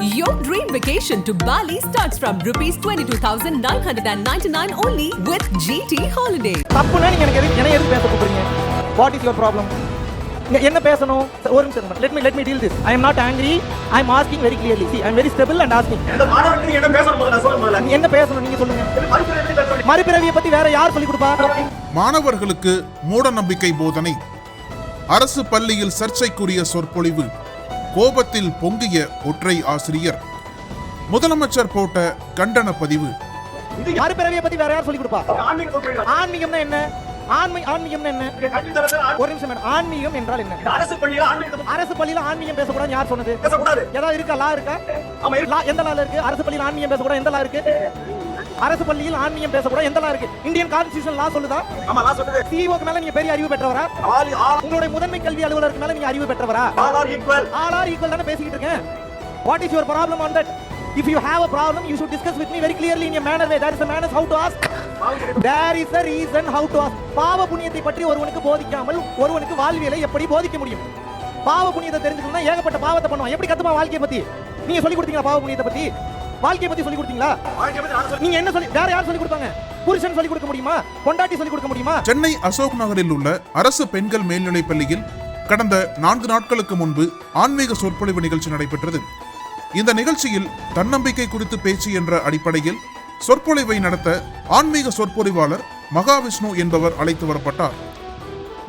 Your dream vacation to Bali starts from rupees 22,999 only with GT Holiday. தப்புனா நீங்க எனக்கு எதுக்கு என்ன எதுக்கு பேச கூப்பிடுறீங்க? வாட் இஸ் யுவர் ப்ராப்ளம் என்ன பேசணும்? ஒரு நிமிஷம் let me let me deal this I am not angry I am asking very clearly see I very stable and asking இந்த மாணவர்களுக்கு என்ன பேசணும் என்ன பேசணும்? நீங்க சொல்லுங்க? மறுபிறவியை பத்தி வேற யார் சொல்லி கொடுப்பா? மாணவர்களுக்கு மூட நம்பிக்கை போதனை. அரசு பள்ளியில் சர்ச்சைக்குரிய சொற்பொழிவு. கோபத்தில் பொங்கிய ஒற்றை ஆசிரியர். முதலமைச்சர் போட்ட கண்டன பதிவு. மறுபிறவியை பத்தி வேற யார் சொல்லி கொடுப்பா. ஆன்மீகம்னா என்ன? ஆன்மீ ஆன்மீகம்னா என்ன? ஒரு நிமிஷம் ஆன்மீகம் என்றால் என்ன? அரசு பள்ளியில அரசு பள்ளியில ஆன்மீகம் பேசக்கூடாது யார் சொன்னது? ஏதாவது இருக்கா? லா இருக்கா? எந்த லால இருக்கு? அரசு பள்ளியில் ஆன்மீகம் பேசக்கூடாது. எந்த லா இருக்கு? அரசு பள்ளியில் ஆன்மீகம் பேசக்கூடாது. எந்த லா இருக்கு? இந்தியன் கான்ஸ்டியூஷன் லா சொல்லுதா? ஆமா நான் சொல்றது சிஇஓக்கு மேல நீங்க பெரிய அறிவு பெற்றவரா? உங்களுடைய முதன்மை கல்வி அலுவலருக்கு மேல நீங்க அறிவு பெற்றவரா? All are equal all are equal தானே பேசிக்கிட்டு இருக்கேன். What is your problem on that if you have a problem you should discuss with me very clearly in manner way there is a manners how to ask. There is a reason how to ask. பாவ புண்ணியத்தை பற்றி ஒருவனுக்கு போதிக்காமல் ஒருவனுக்கு வாழ்வியலை எப்படி போதிக்க முடியும்? பாவ புண்ணியத்தை தெரிஞ்சுக்கணும்னா ஏகப்பட்ட பாவத்தை பண்ணுவான். எப்படி கத்துமா வாழ்க்கையை பத்தி? நீங்க சொல்லி கொடுத்தீங்களா பாவ புண்ணியத்தை பத்தி? வாழ்க்கையை பத்தி சொல்லி கொடுத்தீங்களா? நீங்க என்ன சொல்லி வேற யார் சொல்லி கொடுத்தாங்க புருஷன் சொல்லி கொடுக்க முடியுமா? பொண்டாட்டி சொல்லி கொடுக்க முடியுமா? சென்னை அசோக் நகரில் உள்ள அரசு பெண்கள் மேல்நிலைப் பள்ளியில் கடந்த நான்கு நாட்களுக்கு முன்பு ஆன்மீக சொற்பொழிவு நிகழ்ச்சி நடைபெற்றது. இந்த நிகழ்ச்சியில் தன்னம்பிக்கை குறித்து பேச்சு என்ற அடிப்படையில் சொற்பொழிவை நடத்த ஆன்மீக சொற்பொழிவாளர் மகாவிஷ்ணு என்பவர் அழைத்து வரப்பட்டார்.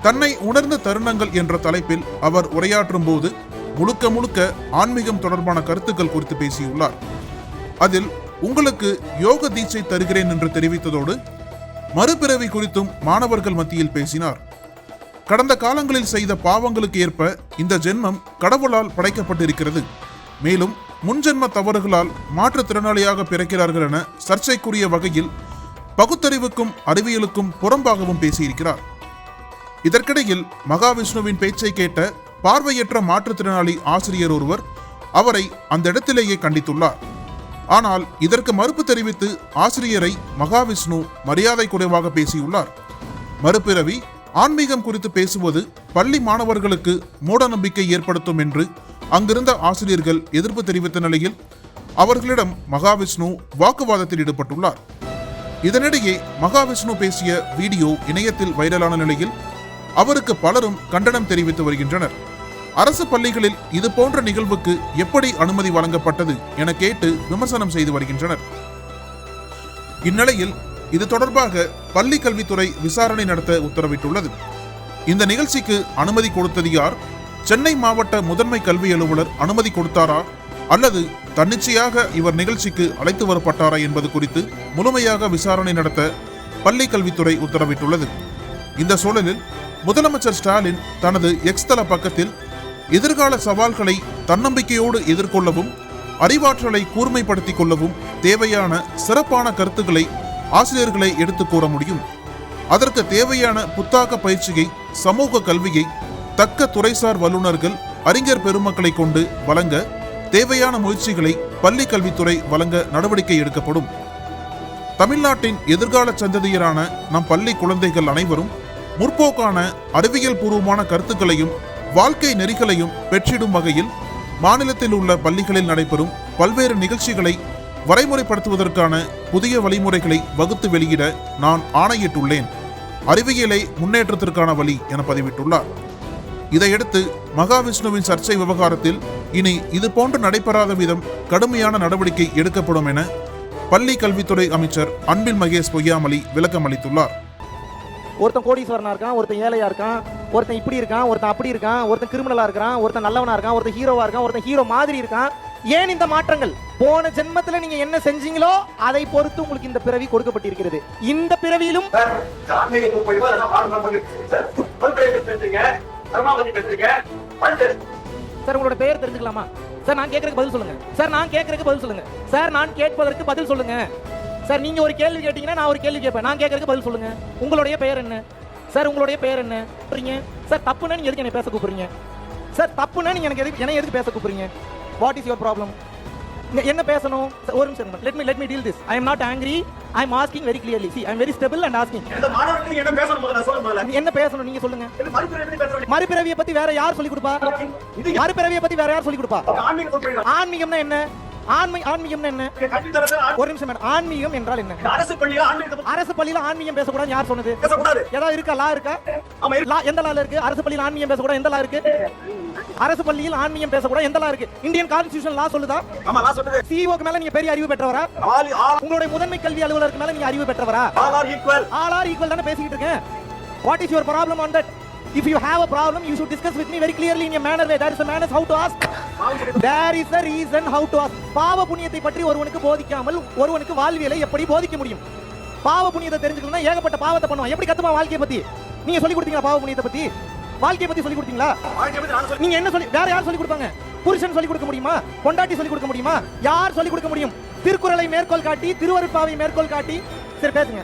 தன்னை உணர்ந்த தருணங்கள் என்ற தலைப்பில் அவர் உரையாற்றும் போது முழுக்க முழுக்க ஆன்மீகம் தொடர்பான கருத்துக்கள் குறித்து பேசியுள்ளார். அதில் உங்களுக்கு யோக தீட்சை தருகிறேன் என்று தெரிவித்ததோடு மறுபிறவி குறித்தும் மாணவர்கள் மத்தியில் பேசினார். கடந்த காலங்களில் செய்த பாவங்களுக்கு ஏற்ப இந்த ஜென்மம் கடவுளால் படைக்கப்பட்டிருக்கிறது. மேலும் முன்ஜென்ம தவறுகளால் மாற்றுத்திறனாளியாக பிறக்கிறார்கள் என சர்ச்சைக்குரிய வகையில் பகுத்தறிவுக்கும் அறிவியலுக்கும் புறம்பாகவும் பேசியிருக்கிறார். இதற்கிடையில் மகாவிஷ்ணுவின் பேச்சை கேட்ட பார்வையற்ற மாற்றுத்திறனாளி ஆசிரியர் ஒருவர் அவரை அந்த இடத்திலேயே கண்டித்துள்ளார். ஆனால் இதற்கு மறுப்பு தெரிவித்து ஆசிரியரை மகாவிஷ்ணு மரியாதை குறைவாக பேசியுள்ளார். மறுபிறவி ஆன்மீகம் குறித்து பேசுவது பள்ளி மாணவர்களுக்கு மூட நம்பிக்கை ஏற்படுத்தும் என்று அங்கிருந்த ஆசிரியர்கள் எதிர்ப்பு தெரிவித்த நிலையில் அவர்களிடம் மகாவிஷ்ணு வாக்குவாதத்தில் ஈடுபட்டுள்ளார். இதனிடையே மகாவிஷ்ணு பேசிய வீடியோ இணையத்தில் வைரலான நிலையில் அவருக்கு பலரும் கண்டனம் தெரிவித்து வருகின்றனர். அரசு பள்ளிகளில் இது போன்ற நிகழ்வுக்கு எப்படி அனுமதி வழங்கப்பட்டது என கேட்டு விமர்சனம் செய்து வருகின்றனர். இந்நிலையில் இது தொடர்பாக பள்ளி கல்வித்துறை விசாரணை நடத்த உத்தரவிட்டுள்ளது. இந்த நிகழ்ச்சிக்கு அனுமதி கொடுத்தது யார்? சென்னை மாவட்ட முதன்மை கல்வி அலுவலர் அனுமதி கொடுத்தாரா? அல்லது தன்னிச்சையாக இவர் நிகழ்ச்சிக்கு அழைத்து வரப்பட்டாரா என்பது குறித்து முழுமையாக விசாரணை நடத்த பள்ளி கல்வித்துறை உத்தரவிட்டுள்ளது. இந்த சூழலில் முதலமைச்சர் ஸ்டாலின் தனது எக்ஸ் தள பக்கத்தில் எதிர்கால சவால்களை தன்னம்பிக்கையோடு எதிர்கொள்ளவும் அறிவாற்றலை கூர்மைப்படுத்திக் கொள்ளவும் தேவையான சிறப்பான கருத்துக்களை ஆசிரியர்களை எடுத்துக் கூற முடியும். அதற்கு தேவையான புத்தாக்க பயிற்சியை சமூக கல்வியை தக்க துறைசார் வல்லுநர்கள் அறிஞர் பெருமக்களை கொண்டு வழங்க தேவையான முயற்சிகளை பள்ளி கல்வித்துறை வழங்க நடவடிக்கை எடுக்கப்படும். தமிழ்நாட்டின் எதிர்கால சந்ததியரான நம் பள்ளி குழந்தைகள் அனைவரும் முற்போக்கான அறிவியல் பூர்வமான கருத்துக்களையும் வாழ்க்கை நெறிகளையும் பெற்றிடும் வகையில் மாநிலத்தில் உள்ள பள்ளிகளில் நடைபெறும் பல்வேறு நிகழ்ச்சிகளை வரைமுறைப்படுத்துவதற்கான புதிய வழிமுறைகளை வகுத்து வெளியிட நான் ஆணையிட்டுள்ளேன். அறிவியலை முன்னேற்றத்திற்கான வழி என பதிவிட்டுள்ளார். இதையடுத்து மகாவிஷ்ணுவின் சர்ச்சை விவகாரத்தில் இனி இது போன்று நடைபெறாத விதம் கடுமையான நடவடிக்கை எடுக்கப்படும் என பள்ளி கல்வித்துறை அமைச்சர் அன்பில் மகேஷ் பொய்யாமலி விளக்கம் அளித்துள்ளார் ஒருத்தன் கோடீஸ்வரனா இருக்கான் ஒருத்தன் ஏழையா இருக்கான் ஒருத்தன் இப்படி இருக்கான் ஒருத்தன் அப்படி இருக்கான் ஒருத்தன் கிரிமினலா இருக்கான் ஒருத்தன் நல்லவனா இருக்கான் ஒருத்தன் ஹீரோவா இருக்கான் ஒருத்தன் ஹீரோ மாதிரி இருக்கான். ஏன் இந்த மாற்றங்கள்? போன ஜென்மத்துல நீங்க என்ன செஞ்சீங்களோ அதை பொறுத்து உங்களுக்கு இந்த பிறவி கொடுக்கப்பட்டிருக்கிறது. இந்த பிறவியிலும் சார், உங்களோட பெயர் தெரிஞ்சுக்கலாமா? சார் நான் கேட்கறதுக்கு பதில் சொல்லுங்க. சார் நான் கேட்கறதுக்கு பதில் சொல்லுங்க. சார் நான் கேட்பதற்கு பதில் சொல்லுங்க. சார் நீங்க ஒரு கேள்வி கேட்டீங்கன்னா நான் ஒரு கேள்வி கேட்பேன். நான் கேட்கறதுக்கு பதில் சொல்லுங்க. உங்களுடைய பெயர் என்ன? சார் உங்களுடைய பெயர் என்ன? சொல்றீங்க சார் தப்புன்னா நீங்க எதுக்கு என்ன பேச கூப்பிடுறீங்க? சார் தப்புன்னா நீங்க எனக்கு எதுக்கு என்ன எதுக்கு பேச கூப்பிடுறீங்க? வாட் இஸ் யுவர் ப்ராப்ளம் என்ன பேசணும்? ஒரு நிமிஷம் let me let me deal this I am not angry I am asking very clearly see I am very stable and asking என்ன பேசணும் நீங்க சொல்லுங்க. மறுபிறவியை பத்தி வேற யார் சொல்லி கொடுப்பா? இது மறுபிறவியை பத்தி வேற யார் சொல்லி கொடுப்பா? ஆன்மீகம்னா என்ன? ஆன்மீ ஆன்மீகம்னா என்ன? ஒரு நிமிஷம் மேடம். ஆன்மீகம் என்றால் என்ன? அரசு பள்ளியில அரசு பள்ளியில ஆன்மீகம் பேசக்கூடாது யார் சொன்னது? பேசக்கூடாது. ஏதாவது இருக்கா? லா இருக்கா? ஆமா. லா எந்த லால இருக்கு? அரசு பள்ளியில் ஆன்மீகம் பேசக்கூடாது. எந்த லா இருக்கு? அரசு பள்ளியில் ஆன்மீகம் பேசக்கூடாது. எந்த லா இருக்கு? இந்தியன் கான்ஸ்டிடியூஷன் லா சொல்லுதா? ஆமா நான் சொன்னது சிஇஓக்கு மேல நீங்க பெரிய அறிவு பெற்றவரா? உங்களுடைய முதன்மை கல்வி அலுவலருக்கு மேல நீங்க அறிவு பெற்றவரா? All are equal all are equal தானே பேசிக்கிட்டு இருக்கேன். What is your problem on that if you have a problem you should discuss with me very clearly in manner way there is manners how to ask. There is reason how to ask. பாவ புண்ணியத்தை பற்றி ஒருவனுக்கு போதிக்காமல் ஒருவனுக்கு வாழ்வியலை எப்படி போதிக்க முடியும்? பாவ புண்ணியத்தை தெரிஞ்சுக்கணும்னா ஏகப்பட்ட பாவத்தை பண்ணுவான். எப்படி கத்துமா வாழ்க்கையை பத்தி? நீங்க சொல்லி கொடுத்தீங்களா பாவ புண்ணியத்தை பத்தி? வாழ்க்கையை பத்தி சொல்லி கொடுத்தீங்களா? நீங்க என்ன சொல்லி வேற யார் சொல்லி கொடுப்பாங்க? புருஷன் சொல்லி கொடுக்க முடியுமா? பொண்டாட்டி சொல்லி கொடுக்க முடியுமா? யார் சொல்லி கொடுக்க முடியும்? திருக்குறளை மேற்கோள் காட்டி திருவருட்பாவை மேற்கோள் காட்டி சரி பேசுங்க.